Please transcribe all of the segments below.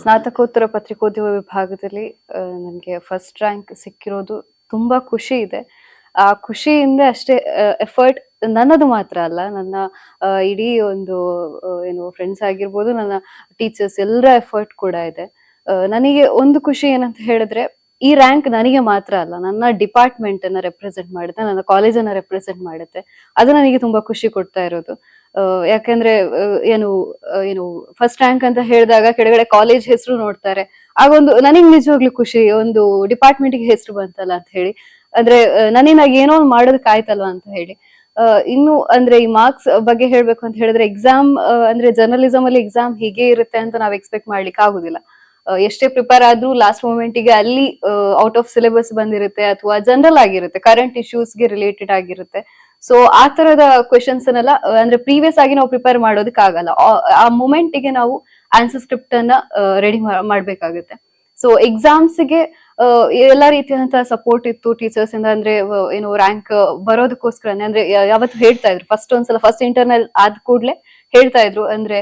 ಸ್ನಾತಕೋತ್ತರ ಪತ್ರಿಕೋದ್ಯಮ ವಿಭಾಗದಲ್ಲಿ ನನಗೆ ಫಸ್ಟ್ ರ್ಯಾಂಕ್ ಸಿಕ್ಕಿರೋದು ತುಂಬಾ ಖುಷಿ ಇದೆ. ಆ ಖುಷಿಯಿಂದ ಅಷ್ಟೇ ಎಫರ್ಟ್ ನನ್ನದು ಮಾತ್ರ ಅಲ್ಲ, ನನ್ನ ಇಡೀ ಒಂದು ಏನು ಫ್ರೆಂಡ್ಸ್ ಆಗಿರ್ಬೋದು, ನನ್ನ ಟೀಚರ್ಸ್ ಎಲ್ಲರ ಎಫರ್ಟ್ ಕೂಡ ಇದೆ. ನನಗೆ ಒಂದು ಖುಷಿ ಏನಂತ ಹೇಳಿದ್ರೆ, ಈ ರ್ಯಾಂಕ್ ನನಗೆ ಮಾತ್ರ ಅಲ್ಲ, ನನ್ನ ಡಿಪಾರ್ಟ್ಮೆಂಟ್ ಅನ್ನ ರೆಪ್ರೆಸೆಂಟ್ ಮಾಡುತ್ತೆ, ನನ್ನ ಕಾಲೇಜನ್ನ ರೆಪ್ರೆಸೆಂಟ್ ಮಾಡುತ್ತೆ. ಅದು ನನಗೆ ತುಂಬಾ ಖುಷಿ ಕೊಡ್ತಾ ಇರೋದು. ಯಾಕಂದ್ರೆ ಏನು ಏನು ಫಸ್ಟ್ ರ್ಯಾಂಕ್ ಅಂತ ಹೇಳಿದಾಗ ಕೆಳಗಡೆ ಕಾಲೇಜ್ ಹೆಸರು ನೋಡ್ತಾರೆ. ಆಗೊಂದು ನನಗ್ ನಿಜವಾಗ್ಲೂ ಖುಷಿ, ಒಂದು ಡಿಪಾರ್ಟ್ಮೆಂಟ್ಗೆ ಹೆಸರು ಬಂತಲ್ಲ ಅಂತ ಹೇಳಿ. ಅಂದ್ರೆ ನನಗೆ ನನ್ನಿಂದಾಗಿ ಏನೋ ಒಂದು ಮಾಡೋದಕ್ಕೆ ಆಯ್ತಲ್ವಾ ಅಂತ ಹೇಳಿ. ಇನ್ನು ಅಂದ್ರೆ ಈ ಮಾರ್ಕ್ಸ್ ಬಗ್ಗೆ ಹೇಳ್ಬೇಕು ಅಂತ ಹೇಳಿದ್ರೆ ಎಕ್ಸಾಮ್ ಅಂದ್ರೆ ಜರ್ನಲಿಸಮ್ ಅಲ್ಲಿ ಎಕ್ಸಾಮ್ ಹೀಗೆ ಇರುತ್ತೆ ಅಂತ ನಾವ್ ಎಕ್ಸ್ಪೆಕ್ಟ್ ಮಾಡ್ಲಿಕ್ಕೆ ಆಗುದಿಲ್ಲ. ಎಷ್ಟೇ ಪ್ರಿಪೇರ್ ಆದ್ರೂ ಲಾಸ್ಟ್ ಮೂಮೆಂಟ್ಗೆ ಅಲ್ಲಿ ಔಟ್ ಆಫ್ ಸಿಲೆಬಸ್ ಬಂದಿರುತ್ತೆ ಅಥವಾ ಜನರಲ್ ಆಗಿರುತ್ತೆ ಕರೆಂಟ್ ಇಶ್ಯೂಸ್ಗೆ ರಿಲೇಟೆಡ್ ಆಗಿರುತ್ತೆ. ಸೊ ಆ ತರದ ಕ್ವೆಶನ್ಸ್ ಅನ್ನೆಲ್ಲ ಅಂದ್ರೆ ಪ್ರೀವಿಯಸ್ ಆಗಿ ನಾವು ಪ್ರಿಪೇರ್ ಮಾಡೋದಕ್ಕೆ ಆಗಲ್ಲ ಆ- ಮೂಮೆಂಟ್ಗೆ ನಾವು ಆನ್ಸರ್ ಸ್ಕ್ರಿಪ್ಟ್ ಅನ್ನ ರೆಡಿ ಮಾಡ್ಬೇಕಾಗುತ್ತೆ. ಸೊ ಎಕ್ಸಾಮ್ಸ್ಗೆ ಎಲ್ಲಾ ರೀತಿಯಾದಂತಹ ಸಪೋರ್ಟ್ ಇತ್ತು ಟೀಚರ್ಸ್ ಇಂದ, ಅಂದ್ರೆ ಏನು ರ್ಯಾಂಕ್ ಬರೋದಕ್ಕೋಸ್ಕರನೇ. ಅಂದ್ರೆ ಯಾವತ್ತು ಹೇಳ್ತಾ ಇದ್ರು. ಫಸ್ಟ್ ಒಂದ್ಸಲ ಫಸ್ಟ್ ಇಂಟರ್ನಲ್ ಆದ ಕೂಡ್ಲೆ ಹೇಳ್ತಾ ಇದ್ರು. ಅಂದ್ರೆ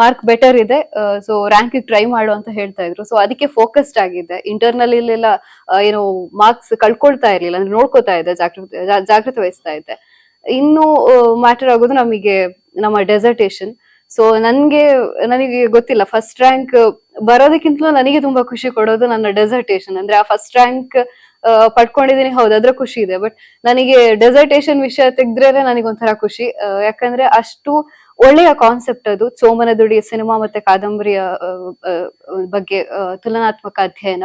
ಮಾರ್ಕ್ ಬೆಟರ್ ಇದೆ. ಸೊ ರ್ಯಾಂಕ್ ಟ್ರೈ ಮಾಡು ಅಂತ ಹೇಳ್ತಾ ಇದ್ರು. ಸೊ ಅದಕ್ಕೆ ಫೋಕಸ್ಡ್ ಆಗಿದೆ ಇಂಟರ್ನಲ್ ಇಲ್ಲೆಲ್ಲ ಏನು ಮಾರ್ಕ್ಸ್ ಕಳ್ಕೊಳ್ತಾ ಇರ್ಲಿಲ್ಲ. ಅಂದ್ರೆ ನೋಡ್ಕೋತಾ ಇದೆ ಜಾಗೃತಿ ವಹಿಸ್ತಾ ಇದೆ ಇನ್ನು ಮ್ಯಾಟರ್ ಆಗೋದು ನಮಗೆ ನಮ್ಮ ಡೆಸರ್ಟೇಷನ್ ಸೊ ನನ್ಗೆ, ನನಗೆ ಗೊತ್ತಿಲ್ಲ. ಫಸ್ಟ್ ರ್ಯಾಂಕ್ ಬರೋದಕ್ಕಿಂತಲೂ ನನಗೆ ತುಂಬಾ ಖುಷಿ ಕೊಡೋದು ನನ್ನ ಡೆಸರ್ಟೇಷನ್ ಅಂದ್ರೆ ಆ ಫಸ್ಟ್ ರ್ಯಾಂಕ್ ಪಡ್ಕೊಂಡಿದ್ದೀನಿ. ಹೌದು, ಅದ್ರ ಖುಷಿ ಇದೆ. ಬಟ್ ನನಗೆ ಡೆಸರ್ಟೇಷನ್ ವಿಷಯ ತೆಗ್ದ್ರೆ ನನಗೆ ಒಂಥರ ಖುಷಿ ಯಾಕಂದ್ರೆ ಅಷ್ಟು ಒಳ್ಳೆಯ ಕಾನ್ಸೆಪ್ಟ್ ಅದು. ಸೋಮನ ದುಡಿ ಸಿನಿಮಾ ಮತ್ತೆ ಕಾದಂಬರಿಯ ಬಗ್ಗೆ ತುಲನಾತ್ಮಕ ಅಧ್ಯಯನ.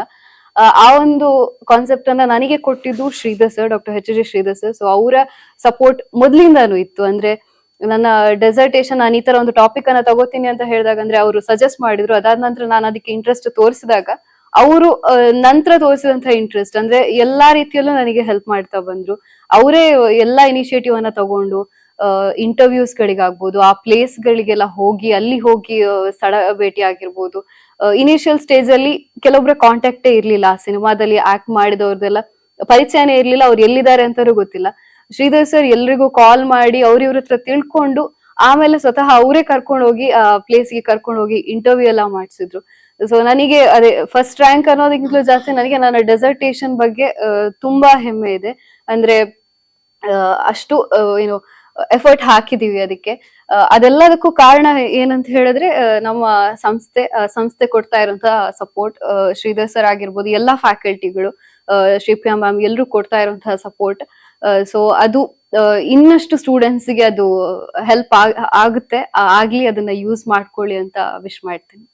ಆ ಒಂದು ಕಾನ್ಸೆಪ್ಟ್ ಅನ್ನ ನನಗೆ ಕೊಟ್ಟಿದ್ದು Shridhar sir doctor H G Shridhar sir so ಅವರ ಸಪೋರ್ಟ್ ಮೊದ್ಲಿಂದಾನು ಇತ್ತು. ಅಂದ್ರೆ ನನ್ನ ಡೆಸರ್ಟೇಷನ್ ನಾನು ಈ ತರ ಒಂದು ಟಾಪಿಕ್ ಅನ್ನ ತಗೋತೀನಿ ಅಂತ ಹೇಳಿದಾಗ ಅಂದ್ರೆ ಅವರು ಸಜೆಸ್ಟ್ ಮಾಡಿದ್ರು. ಅದಾದ ನಂತರ ನಾನು ಅದಕ್ಕೆ ಇಂಟ್ರೆಸ್ಟ್ ತೋರಿಸಿದಾಗ ಅವರು ನಂತರ ತೋರಿಸಿದಂತ ಇಂಟ್ರೆಸ್ಟ್ ಅಂದ್ರೆ ಎಲ್ಲಾ ರೀತಿಯಲ್ಲೂ ನನಗೆ ಹೆಲ್ಪ್ ಮಾಡ್ತಾ ಬಂದ್ರು. ಅವರೇ ಎಲ್ಲಾ ಇನಿಷಿಯೇಟಿವ್ ಅನ್ನ ತಗೊಂಡು ಇಂಟರ್ವ್ಯೂಸ್ ಗಳಿಗಾಗ್ಬೋದು, ಆ ಪ್ಲೇಸ್ ಗಳಿಗೆಲ್ಲ ಹೋಗಿ, ಅಲ್ಲಿ ಹೋಗಿ ಸಡ ಭೇಟಿ ಆಗಿರ್ಬೋದು ಇನಿಷಿಯಲ್ ಸ್ಟೇಜ್ ಅಲ್ಲಿ ಕೆಲವೊಬ್ರ ಕಾಂಟ್ಯಾಕ್ಟೇ ಇರ್ಲಿಲ್ಲ, ಆ ಸಿನಿಮಾದಲ್ಲಿ ಆಕ್ಟ್ ಮಾಡಿದವ್ರದೆಲ್ಲ ಪರಿಚಯನೇ ಇರ್ಲಿಲ್ಲ, ಅವ್ರು ಎಲ್ಲಿದ್ದಾರೆ ಅಂತಾರು ಗೊತ್ತಿಲ್ಲ. ಶ್ರೀಧರ್ ಸರ್ ಎಲ್ರಿಗೂ ಕಾಲ್ ಮಾಡಿ ಅವ್ರ ಇವ್ರ ಹತ್ರ ತಿಳ್ಕೊಂಡು, ಆಮೇಲೆ ಸ್ವತಃ ಅವರೇ ಕರ್ಕೊಂಡು ಹೋಗಿ ಆ ಪ್ಲೇಸ್ಗೆ ಕರ್ಕೊಂಡು ಹೋಗಿ ಇಂಟರ್ವ್ಯೂ ಎಲ್ಲ ಮಾಡಿಸಿದ್ರು. ಸೊ ನನಗೆ ಅದೇ ಫಸ್ಟ್ ರ್ಯಾಂಕ್ ಅನ್ನೋದಕ್ಕಿಂತಲೂ ಜಾಸ್ತಿ ನನಗೆ ನನ್ನ ಡೆಸರ್ಟೇಷನ್ ಬಗ್ಗೆ ತುಂಬಾ ಹೆಮ್ಮೆ ಇದೆ. ಅಂದ್ರೆ ಅಷ್ಟು ಏನು ಎಫರ್ಟ್ ಹಾಕಿದೀವಿ ಅದಕ್ಕೆ. ಅದೆಲ್ಲದಕ್ಕೂ ಕಾರಣ ಏನಂತ ಹೇಳಿದ್ರೆ ನಮ್ಮ ಸಂಸ್ಥೆ ಸಂಸ್ಥೆ ಕೊಡ್ತಾ ಇರುವಂತಹ ಸಪೋರ್ಟ್ ಶ್ರೀಧರ್ ಸರ್ ಆಗಿರ್ಬೋದು, ಎಲ್ಲಾ ಫ್ಯಾಕಲ್ಟಿಗಳು ಶ್ರೀಪ್ರಿಯಾ ಮ್ಯಾಮ್ ಎಲ್ಲರೂ ಕೊಡ್ತಾ ಇರುವಂತಹ ಸಪೋರ್ಟ್ ಸೊ ಅದು ಇನ್ನಷ್ಟು ಸ್ಟೂಡೆಂಟ್ಸ್ಗೆ ಅದು ಹೆಲ್ಪ್ ಆಗುತ್ತೆ. ಆಗ್ಲಿ ಅದನ್ನ ಯೂಸ್ ಮಾಡ್ಕೊಳ್ಳಿ ಅಂತ ವಿಶ್ ಮಾಡ್ತೀನಿ.